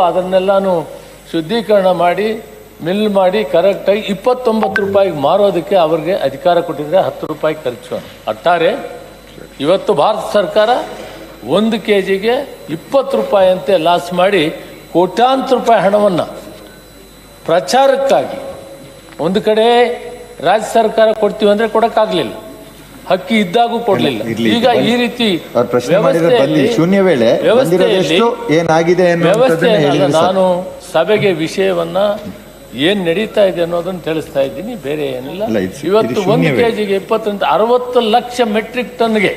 ಅದನ್ನೆಲ್ಲಾನು ಶುದ್ಧೀಕರಣ ಮಾಡಿ ಮಿಲ್ ಮಾಡಿ ಕರೆಕ್ಟಾಗಿ ಇಪ್ಪತ್ತೊಂಬತ್ತು ರೂಪಾಯಿಗೆ ಮಾರೋದಕ್ಕೆ ಅವ್ರಿಗೆ ಅಧಿಕಾರ ಕೊಟ್ಟಿದ್ರೆ ಹತ್ತು ರೂಪಾಯಿ ಖರ್ಚು. ಒಟ್ಟಾರೆ ಇವತ್ತು ಭಾರತ ಸರ್ಕಾರ ಒಂದು ಕೆ ಜಿಗೆ ಇಪ್ಪತ್ತು ರೂಪಾಯಿ ಅಂತೆ ಲಾಸ್ ಮಾಡಿ ಕೋಟ್ಯಾಂತರ ರೂಪಾಯಿ ಹಣವನ್ನು ಪ್ರಚಾರಕ್ಕಾಗಿ ಒಂದು ಕಡೆ ರಾಜ್ಯ ಸರ್ಕಾರ ಕೊಡ್ತೀವಿ ಅಂದರೆ ಕೊಡೋಕ್ಕಾಗಲಿಲ್ಲ. ಹಕ್ಕಿ ಇದ್ದಾಗೂ ಕೊಡ್ಲಿಲ್ಲ. ಈಗ ಈ ರೀತಿ ಪ್ರಶ್ನೆ ಮಾಡಿದ್ರೆ ಬನ್ನಿ. ಶೂನ್ಯ ವೇಳೆ ಏನಾಗಿದೆ. ನಾನು ಸಭೆಗೆ ವಿಷಯವನ್ನ ಏನ್ ನಡೀತಾ ಇದೆ ಅನ್ನೋದನ್ನ ತಿಳಿಸ್ತಾ ಇದ್ದೀನಿ. ಬೇರೆ ಏನಿಲ್ಲ. ಇವತ್ತು ಒಂದು. ಕೆಜಿಗೆ ಇಪ್ಪತ್ತರಿಂದ ಅರವತ್ತು ಲಕ್ಷ ಮೆಟ್ರಿಕ್ ಟನ್ಗೆ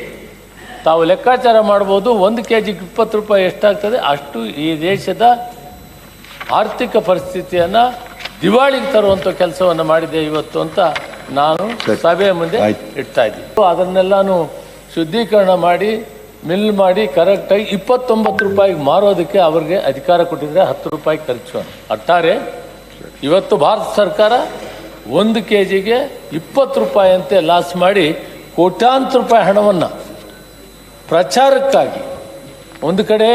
ತಾವು ಲೆಕ್ಕಾಚಾರ ಮಾಡ್ಬೋದು. ಒಂದು ಕೆಜಿಗೆ ಇಪ್ಪತ್ತು ರೂಪಾಯಿ ಎಷ್ಟಾಗ್ತದೆ? ಅಷ್ಟು ಈ ದೇಶದ ಆರ್ಥಿಕ ಪರಿಸ್ಥಿತಿಯನ್ನ ದಿವಾಳಿಗೆ ತರುವಂತ ಕೆಲಸವನ್ನು ಮಾಡಿದೆ ಇವತ್ತು ಅಂತ ನಾನು. ಸಭೆಯ ಮುಂದೆ. ಇಡ್ತಾ ಇದ್ದೀನಿ ಅದನ್ನೆಲ್ಲಾನು ಶುದ್ಧೀಕರಣ ಮಾಡಿ ಮಿಲ್ ಮಾಡಿ ಕರೆಕ್ಟಾಗಿ ಇಪ್ಪತ್ತೊಂಬತ್ತು ರೂಪಾಯಿಗೆ ಮಾರೋದಕ್ಕೆ ಅವ್ರಿಗೆ ಅಧಿಕಾರ ಕೊಟ್ಟಿದ್ರೆ ಹತ್ತು ರೂಪಾಯಿ ಖರ್ಚು ಅಟ್ಟಾರೆ ಇವತ್ತು ಭಾರತ ಸರ್ಕಾರ ಒಂದು ಕೆ ಜಿಗೆ ಇಪ್ಪತ್ತು ರೂಪಾಯಿ ಅಂತೆ ಲಾಸ್ ಮಾಡಿ ಕೋಟ್ಯಾಂತರ ರೂಪಾಯಿ ಹಣವನ್ನು ಪ್ರಚಾರಕ್ಕಾಗಿ ಒಂದು ಕಡೆ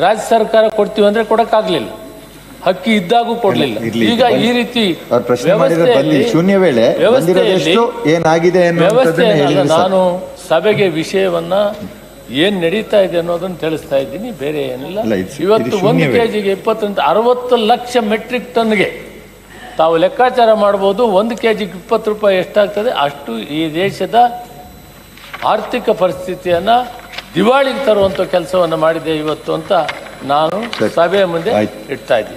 ರಾಜ್ಯ ಸರ್ಕಾರ ಕೊಡ್ತೀವಿ ಅಂದರೆ ಕೊಡೋಕ್ಕಾಗಲಿಲ್ಲ ಹಕ್ಕಿ ಇದ್ದಾಗೂ ಕೊಡಲಿಲ್ಲ ಈಗ ಈ ರೀತಿ ಪ್ರಶ್ನೆ ಮಾಡಿದ್ರೆ ಬನ್ನಿ ವ್ಯವಸ್ಥೆಯಲ್ಲಿ- ಶೂನ್ಯ ವೇಳೆ ಏನಾಗಿದೆ. ನಾನು ಸಭೆಗೆ ವಿಷಯವನ್ನ ಏನ್ ನಡೀತಾ ಇದೆ ಅನ್ನೋದನ್ನ ತಿಳಿಸ್ತಾ ಇದ್ದೀನಿ ಬೇರೆ ಏನಿಲ್ಲ ಇವತ್ತು ಒಂದು. ಕೆಜಿಗೆ ಇಪ್ಪತ್ತರಿಂದ ಅರವತ್ತು ಲಕ್ಷ ಮೆಟ್ರಿಕ್ ಟನ್ಗೆ ತಾವು ಲೆಕ್ಕಾಚಾರ ಮಾಡ್ಬೋದು ಒಂದು ಕೆಜಿಗೆ ಇಪ್ಪತ್ತು ರೂಪಾಯಿ ಎಷ್ಟಾಗ್ತದೆ ಅಷ್ಟು ಈ ದೇಶದ ಆರ್ಥಿಕ ಪರಿಸ್ಥಿತಿಯನ್ನ ದಿವಾಳಿಗೆ ತರುವಂತ ಕೆಲಸವನ್ನ ಮಾಡಿದೆ ಇವತ್ತು ಅಂತ ನಾನು. ಸಭೆಯ ಮುಂದೆ. ಇಡ್ತಾ ಇದ್ದೀನಿ